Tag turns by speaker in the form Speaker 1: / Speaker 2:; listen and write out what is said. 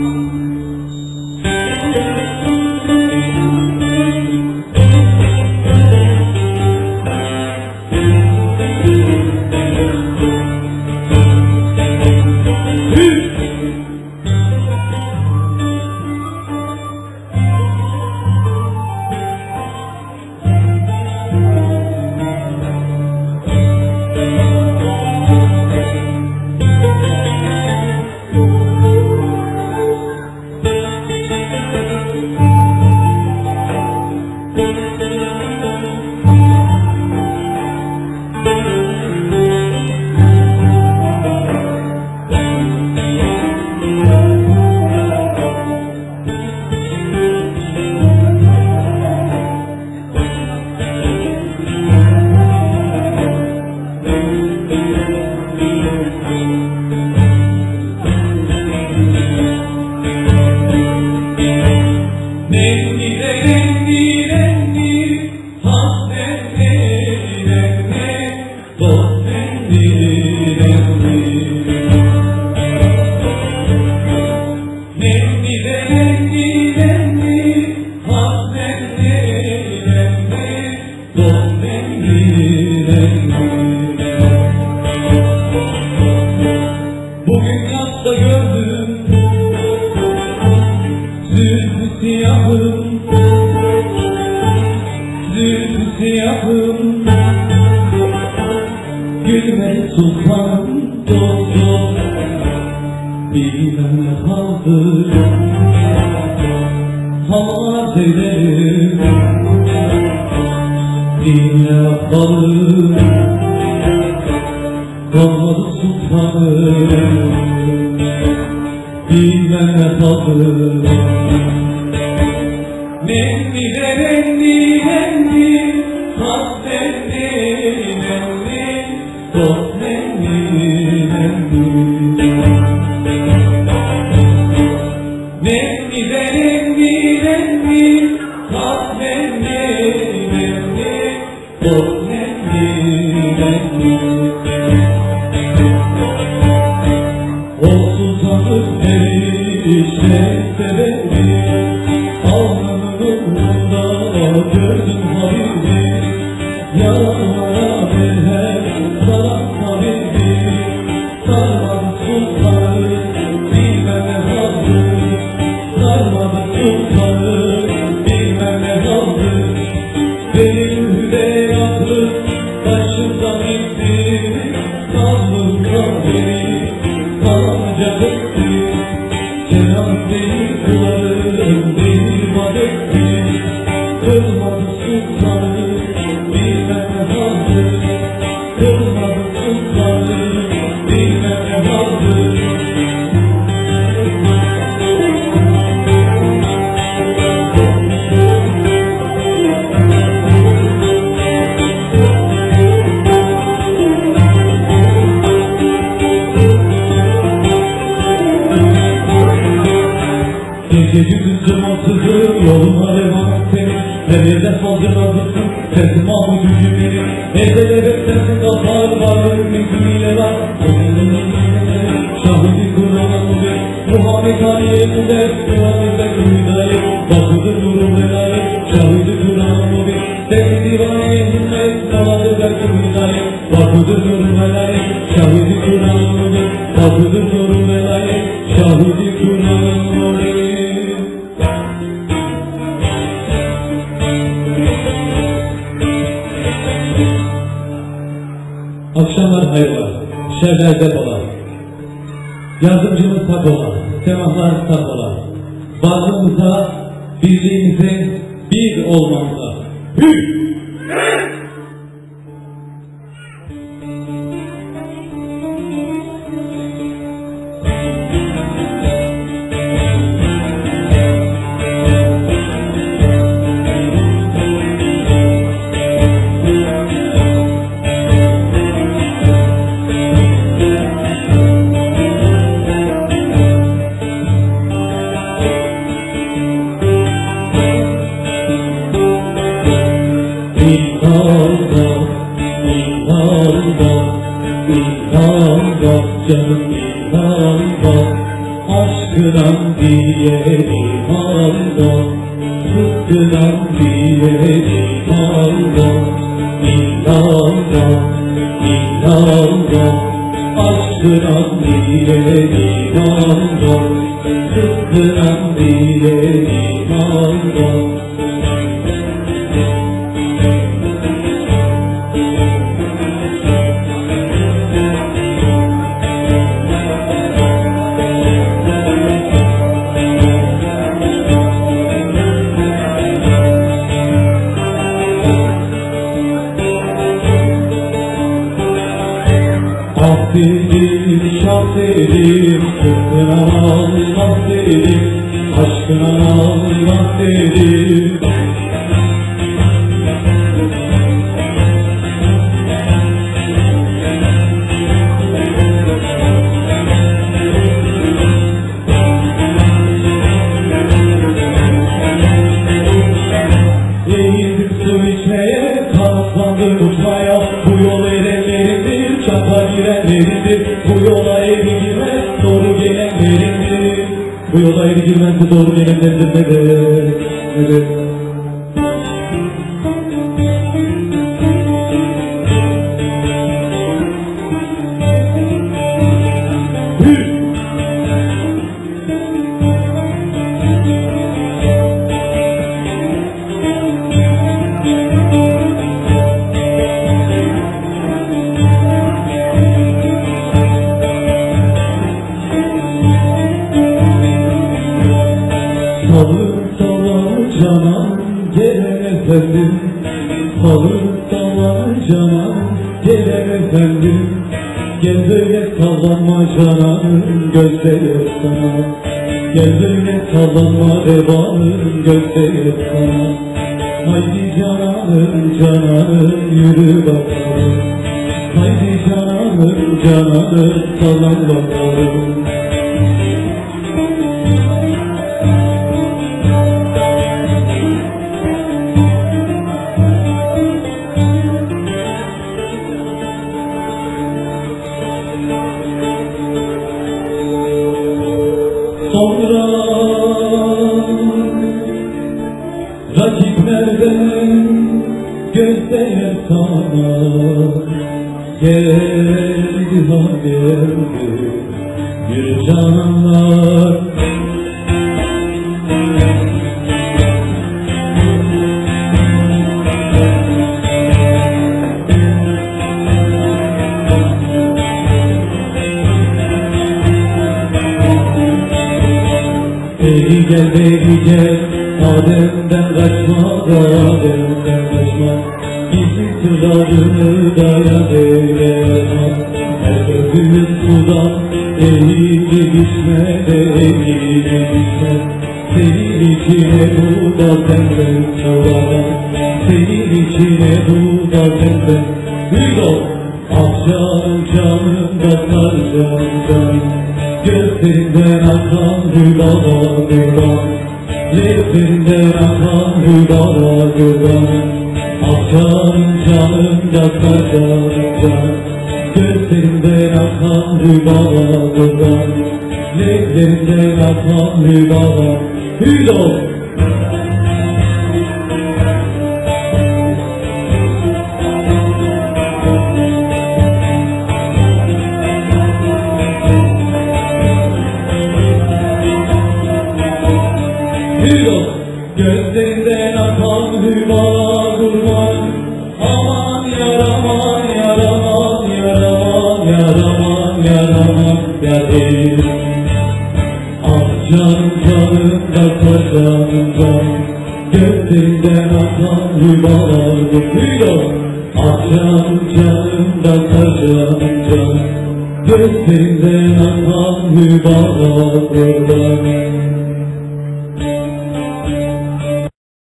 Speaker 1: Thank you. Hamad eylerim Dine kalır Kalmadı sultanım Dine kalır Senhor. falcına düştüm Tercümanı gücümü Evdelere tersi kalkar varlığım hükmüyle ben Sonunda Şahidi Kur'an'a tutuyor Ruhani kaniyetinde Kur'an'ında kuyudayı Bakıdır durum helali Şahidi Kur'an'a tutuyor Tek divayetinde Kaladır da kuyudayı Bakıdır durum helali şerlerde ola. Yardımcımız tak ola, semahlar tak ola. Varlığımıza, birliğimize, bir olmamıza. Hür! Diye imandan İnandan, inandan Aşkıdan diye imandan Sıkıdan diye Ah dedim, şah dedim, kızına Allah dedim, aşkına Allah dedim. do do dalar canan gelen efendim. Gel böyle sallanma canan göster sana. Gel böyle sallanma revanın göster sana. Haydi cananım cananım yürü bakalım. Haydi cananım cananım sallan bakalım Sonra rakiplerden göster sana. Geldi ha geldi Adem'den kaçma Bizi sırlarını dayan eyleme Her gözümüz sudan Eğildi düşme de düşme Senin içine bu da senden Senin içine bu da senden Hüdo Ah canım canım da sar canım Gözlerinden akan hüdana hüdan Gözlerinden akan hüdana hüdan Ah canım yakar canım canım Gözlerinden akan hüdana hüdan Gözlerinden akan hüdana canım canım Gözlerinden akan hübala Hüdo Ah canım canım yakar canım canım Gözlerinden akan kurban